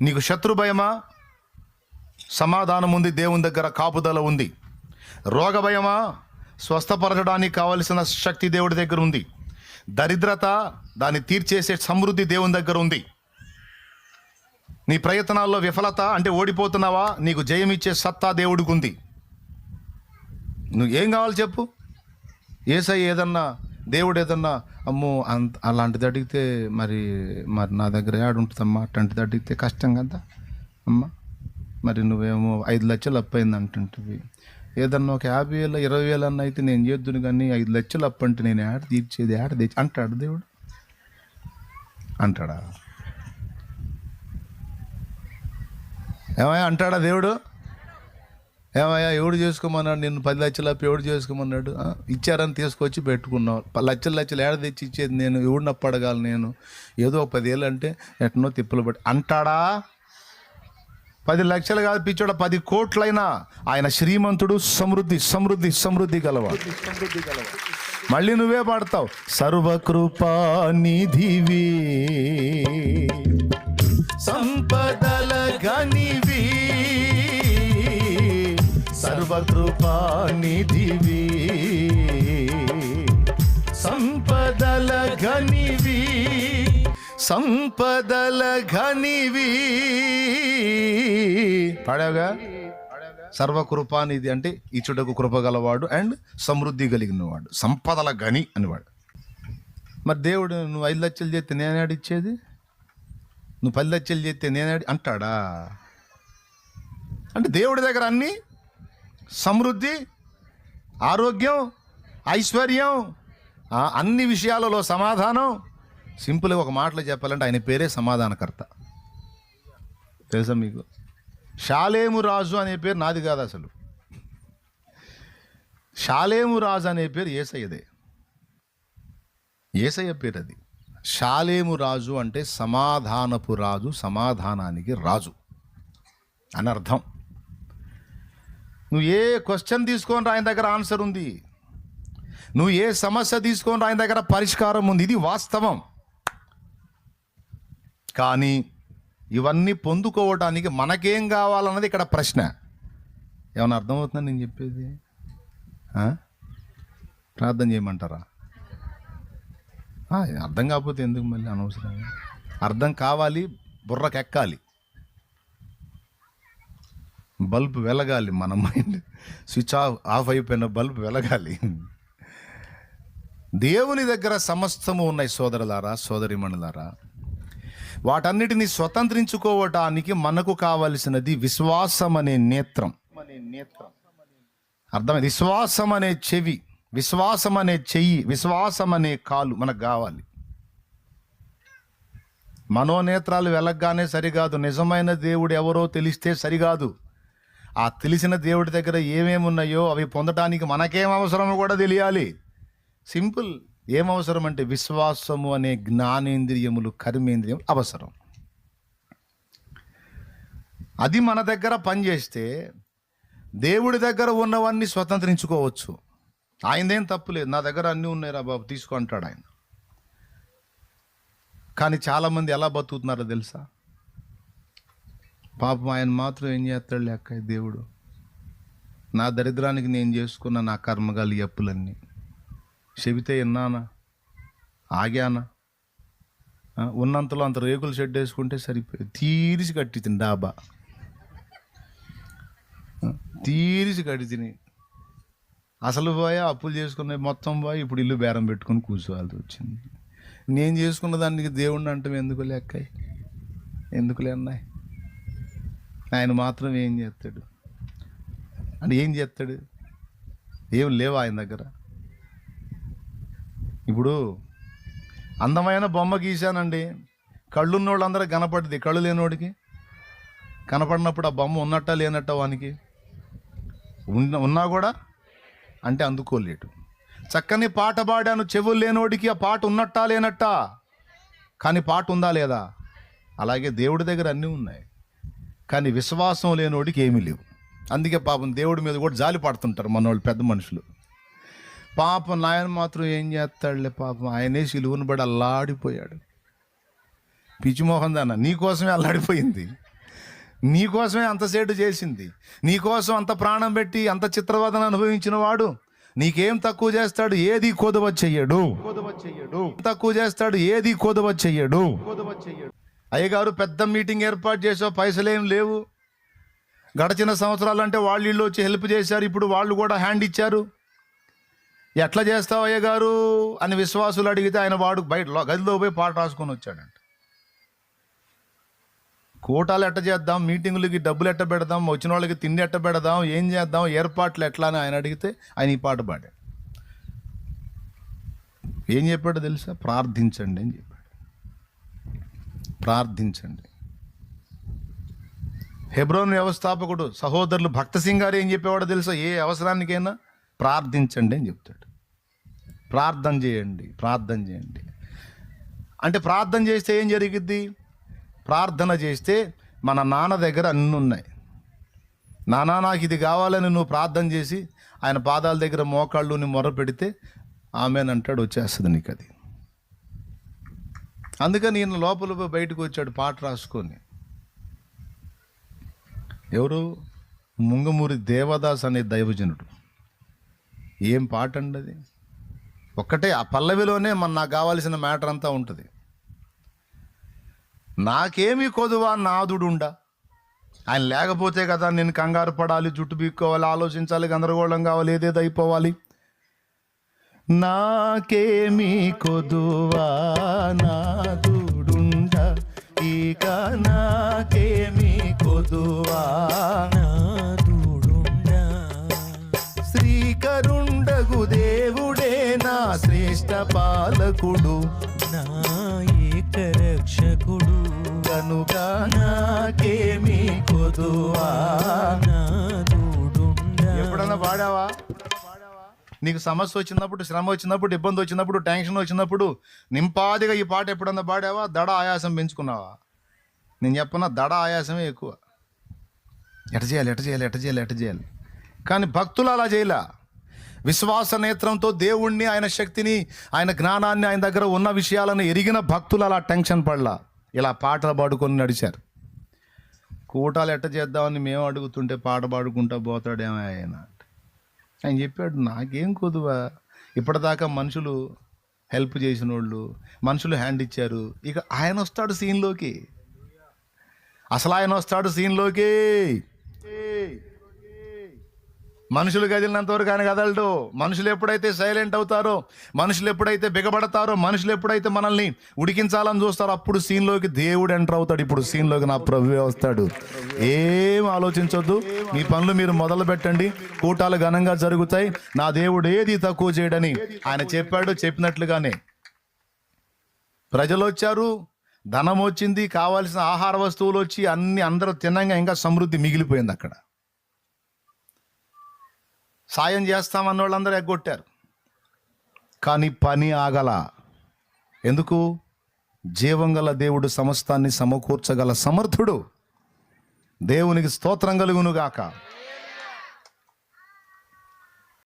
నీకు శత్రు భయమా? సమాధానం ఉంది దేవుని దగ్గర కాపుదల ఉంది. రోగ భయమా? స్వస్థపరచడానికి కావలసిన శక్తి దేవుడి దగ్గర ఉంది. దరిద్రత దాన్ని తీర్చేసే సమృద్ధి దేవుని దగ్గర ఉంది. నీ ప్రయత్నాల్లో విఫలత అంటే ఓడిపోతున్నావా? నీకు జయమిచ్చే సత్తా దేవుడికి ఉంది. నువ్వు ఏం కావాలి చెప్పు? ఏసై ఏదన్నా దేవుడు ఏదన్నా అమ్మో అంత అలాంటిది అడిగితే మరి మరి నా దగ్గర ఏడుంటుందమ్మా? అట్లాంటిది అడిగితే కష్టం కదా అమ్మా? మరి నువ్వేమో ఐదు లక్షలు అప్పయింది అంటుంటివి ఏదన్నా ఒక యాభై వేల ఇరవై వేలు అన్న అయితే నేను చేద్దును కానీ ఐదు లక్షలు అప్పంటే నేను యాడ తీర్చేది ఆడ తీర్చి అంటాడు దేవుడు. అంటాడా? ఏమయ్యా అంటాడా దేవుడు? ఏమయ్యా ఎవడు చేసుకోమన్నాడు? నిన్ను పది లక్షలు అప్పు ఎవడు చేసుకోమన్నాడు? ఇచ్చారని తీసుకొచ్చి పెట్టుకున్నావు. లక్షలు లక్షలు ఏడ తెచ్చి ఇచ్చేది నేను? ఎవడిని అప్పడగాలి నేను? ఏదో ఒక పదేళ్ళు అంటే ఎట్నో తిప్పలు పట్టి అంటాడా? పది లక్షలు కాదు పిచ్చోడ పది కోట్లైనా. ఆయన శ్రీమంతుడు సమృద్ధి సమృద్ధి సమృద్ధి గలవాడు. మళ్ళీ నువ్వే పాడతావు. సర్వకృపా నిధివి సర్వకృపా నిధివి సంపదల ఘనివి. సంపదల ఘనివి. పాడాగా సర్వకృపానిధి అంటే ఇచ్చుటకు కృప గలవాడు అండ్ సమృద్ధి కలిగిన వాడు సంపదల గని అనివాడు. మరి దేవుడు నువ్వు ఐదు లక్షలు చేస్తే నేనాడు ఇచ్చేది? నువ్వు పది లక్షలు చేస్తే నేనాడి అంటాడా? అంటే దేవుడి దగ్గర అన్నీ సమృద్ధి ఆరోగ్యం ఐశ్వర్యం అన్ని విషయాలలో సమాధానం. సింపుల్గా ఒక మాటలో చెప్పాలంటే ఆయన పేరే సమాధానకర్త. తెలుసా మీకు? షాలేము రాజు అనే పేరు నాది కాదు అసలు. షాలేము రాజు అనే పేరు ఏసయ్యదే. ఏసయ్య పేరు అది. షాలేము రాజు అంటే సమాధానపు రాజు సమాధానానికి రాజు. అని అర్థం నువ్వు ఏ క్వశ్చన్ తీసుకొని ఆయన దగ్గర ఆన్సర్ ఉంది? నువ్వు ఏ సమస్య తీసుకొని ఆయన దగ్గర పరిష్కారం ఉంది? ఇది వాస్తవం. కానీ ఇవన్నీ పొందుకోవడానికి మనకేం కావాలన్నది ఇక్కడ ప్రశ్న. ఏమైనా అర్థమవుతుందని నేను చెప్పేది? ప్రార్థన చేయమంటారా? అర్థం కాకపోతే ఎందుకు మళ్ళీ అనవసరంగా అర్థం కావాలి బుర్రకెక్కాలి. బల్బ్ వెలగాలి మన మైండ్. స్విచ్ ఆఫ్ ఆఫ్ అయిపోయిన బల్బ్ వెలగాలి. దేవుని దగ్గర సమస్తము ఉన్నాయి సోదరులారా సోదరిమణులారా. వాటన్నిటిని స్వతంత్రించుకోవటానికి మనకు కావలసినది విశ్వాసం అనే నేత్రం. నేత్రం అర్థమైంది? విశ్వాసం అనే చెవి విశ్వాసం అనే చెయ్యి విశ్వాసం అనే కాలు మనకు కావాలి. మనోనేత్రాలు వెలగ్గానే సరికాదు నిజమైన దేవుడు ఎవరో తెలిస్తే సరికాదు ఆ తెలిసిన దేవుడి దగ్గర ఏమేమి ఉన్నాయో అవి పొందటానికి మనకేం అవసరమో కూడా తెలియాలి. సింపుల్. ఏం అవసరం అంటే విశ్వాసము అనే జ్ఞానేంద్రియములు కర్మేంద్రియం అవసరం. అది మన దగ్గర పనిచేస్తే దేవుడి దగ్గర ఉన్నవన్నీ స్వతంత్రించుకోవచ్చు. ఆయనదేం తప్పులేదు నా దగ్గర అన్నీ ఉన్నాయి రా బాబు తీసుకో అంటాడు ఆయన. కానీ చాలామంది ఎలా బతుకుతున్నారో తెలుసా? పాపం ఆయన మాత్రం ఏం చేస్తాడు లెక్క? దేవుడు నా దరిద్రానికి నేను చేసుకున్న నా కర్మగాలి అప్పులన్నీ చెబితే విన్నానా? ఆగానా? ఉన్నంతలో అంత రేకులు షెడ్ వేసుకుంటే సరిపోయి తీరిసి కట్టి తిని డాబా. తీరిసి కట్టి తిని. అసలు పోయా అప్పులు చేసుకున్న మొత్తం పోయి ఇప్పుడు ఇల్లు బేరం పెట్టుకుని కూర్చోవాల్సి వచ్చింది. నేను చేసుకున్న దానికి దేవుణ్ణి అంటే ఎందుకు లెక్క ఎందుకులే అన్నాయి ఆయన మాత్రం ఏం చేస్తాడు? అంటే ఏం చేస్తాడు? ఏం లేవు ఆయన దగ్గర? ఇప్పుడు అందమైన బొమ్మ గీశానండి. కళ్ళున్న వాళ్ళందరూ కనపడింది కళ్ళు లేనివాడికి కనపడినప్పుడు ఆ బొమ్మ ఉన్నట్ట లేనట్ట వానికి? ఉన్న ఉన్నా కూడా అంటే అందుకోలేడు. చక్కని పాట పాడాను చెవులు లేనోడికి ఆ పాట ఉన్నట్టా లేనట్టా? కానీ పాట ఉందా లేదా? అలాగే దేవుడి దగ్గర అన్నీ ఉన్నాయి. కానీ విశ్వాసం లేనోడికి ఏమీ లేవు. అందుకే పాపం దేవుడి మీద కూడా జాలి పడుతుంటారు మన వాళ్ళు పెద్ద మనుషులు. పాపం నాయన మాత్రం ఏం చేస్తాడులే పాపం? ఆయనే సిలువుని బడి అల్లాడిపోయాడు. పిచ్చిమోహన్ దాన్న నీకోసమే అల్లాడిపోయింది. నీకోసమే అంత సేటు చేసింది. నీకోసం అంత ప్రాణం పెట్టి అంత చిత్రవదన అనుభవించిన వాడు నీకేం తక్కువ చేస్తాడు? ఏది కొదవ చెయ్యడు తక్కువ చేస్తాడు ఏది కొదవ చెయ్యడు అయ్యగారు పెద్ద మీటింగ్ ఏర్పాటు చేసావు పైసలేం లేవు. గడచిన సంవత్సరాలు అంటే వాళ్ళు ఇళ్ళు వచ్చి హెల్ప్ చేశారు ఇప్పుడు వాళ్ళు కూడా హ్యాండ్ ఇచ్చారు. ఎట్లా చేస్తావు అయ్యగారు అని విశ్వాసులు అడిగితే ఆయన వాడు బయట గదిలో పోయి పాట రాసుకొని వచ్చాడంట. కోటాలు ఎట్ట చేద్దాం మీటింగులకి డబ్బులు ఎట్ట పెడదాం వచ్చిన వాళ్ళకి తిండి ఎట్ట పెడదాం ఏం చేద్దాం ఏర్పాట్లు ఎట్లా అని ఆయన అడిగితే ఆయన ఈ పాట పాడాడు. ఏం చెప్పాడో తెలుసా? ప్రార్థించండి అని చెప్పాడు. ప్రార్థించండి. హెబ్రోన్ వ్యవస్థాపకుడు సహోదరులు భక్త సింగ్ గారు ఏం చెప్పేవాడో తెలుసా? ఏ అవసరానికైనా ప్రార్థించండి అని చెప్తాడు. ప్రార్థన చేయండి ప్రార్థన చేయండి. అంటే ప్రార్థన చేస్తే ఏం జరిగిద్ది? ప్రార్థన చేస్తే మన నాన్న దగ్గర అన్నీ ఉన్నాయి. నానా నాకు ఇది కావాలని నువ్వు ప్రార్థన చేసి ఆయన పాదాల దగ్గర మోకాళ్ళు మొర పెడితే ఆమెనంటాడు వచ్చేస్తుంది నీకు అది అందుకని ఈయన లోపల బయటకు వచ్చాడు పాట రాసుకొని. ఎవరు? ముంగమూరి దేవదాస్ అనే దైవజనుడు. ఏం పాట అండి అది? ఒక్కటే ఆ పల్లవిలోనే మన నాకు కావాల్సిన మ్యాటర్ అంతా ఉంటుంది. నాకేమి కొదువా నాదుడుండా. ఆయన లేకపోతే కదా నేను కంగారు పడాలి జుట్టు బీక్కోవాలి ఆలోచించాలి గందరగోళం కావాలి ఏదేదో అయిపోవాలి. నాకేమి కొదువా? నాదుడుండా ఇక నాకేమి కొదువా? నాదుడుండా శ్రీకరుండగు దేవుడే నా శ్రేష్ట పాలకుడు. నా ఏకరక్షకుడు. కనుక నాకేమి కొదువా? నాదుడుండా ఎప్పుడన్నా పాడావా? నీకు సమస్య వచ్చినప్పుడు శ్రమ వచ్చినప్పుడు ఇబ్బంది వచ్చినప్పుడు టెన్షన్ వచ్చినప్పుడు నింపాదిగా ఈ పాట ఎప్పుడన్నా పాడావా? దడ ఆయాసం పెంచుకున్నావా? నేను చెప్పిన దడ ఆయాసమే ఎక్కువ. ఎట చేయాలి ఎట చేయాలి ఎట చేయాలి ఎట చేయాలి? కానీ భక్తులు అలా చేయలే. విశ్వాస నేత్రంతో దేవుణ్ణి ఆయన శక్తిని ఆయన జ్ఞానాన్ని ఆయన దగ్గర ఉన్న విషయాలను ఎరిగిన భక్తులు అలా టెన్షన్ పడలా. ఇలా పాటలు పాడుకొని నడిచారు. కూటాలు ఎట్ట చేద్దామని మేము అడుగుతుంటే పాట పాడుకుంటా పోతాడేమో ఆయన. ఆయన చెప్పాడు. నాకేం కొదువా? ఇప్పటిదాకా మనుషులు హెల్ప్ చేసిన వాళ్ళు మనుషులు హ్యాండ్ ఇచ్చారు. ఇక ఆయన వస్తాడు సీన్లోకి. అసలు ఆయన వస్తాడు సీన్లోకి. మనుషులు కదిలినంత వరకు ఆయన కదలడు. మనుషులు ఎప్పుడైతే సైలెంట్ అవుతారో మనుషులు ఎప్పుడైతే బిగబడతారో మనుషులు ఎప్పుడైతే మనల్ని ఉడికించాలని చూస్తారో అప్పుడు సీన్లోకి దేవుడు ఎంటర్ అవుతాడు. ఇప్పుడు సీన్లోకి నా ప్రభు వస్తాడు. ఏం ఆలోచించొద్దు. మీ పనులు మీరు మొదలు పెట్టండి కూటాలు ఘనంగా జరుగుతాయి. నా దేవుడు ఏది తక్కువ చేయడని ఆయన చెప్పాడు చెప్పినట్లుగానే. ప్రజలు వచ్చారు. ధనం వచ్చింది. కావాల్సిన ఆహార వస్తువులు వచ్చి అన్ని అందరూ తినంగా ఇంకా సమృద్ధి మిగిలిపోయింది అక్కడ. సాయం చేస్తామన్న వాళ్ళందరూ ఎగ్గొట్టారు. కానీ పని ఆగల. ఎందుకు? జీవం గల దేవుడు సమస్తాన్ని సమకూర్చగల సమర్థుడు. దేవునికి స్తోత్రం కలుగునుగాక.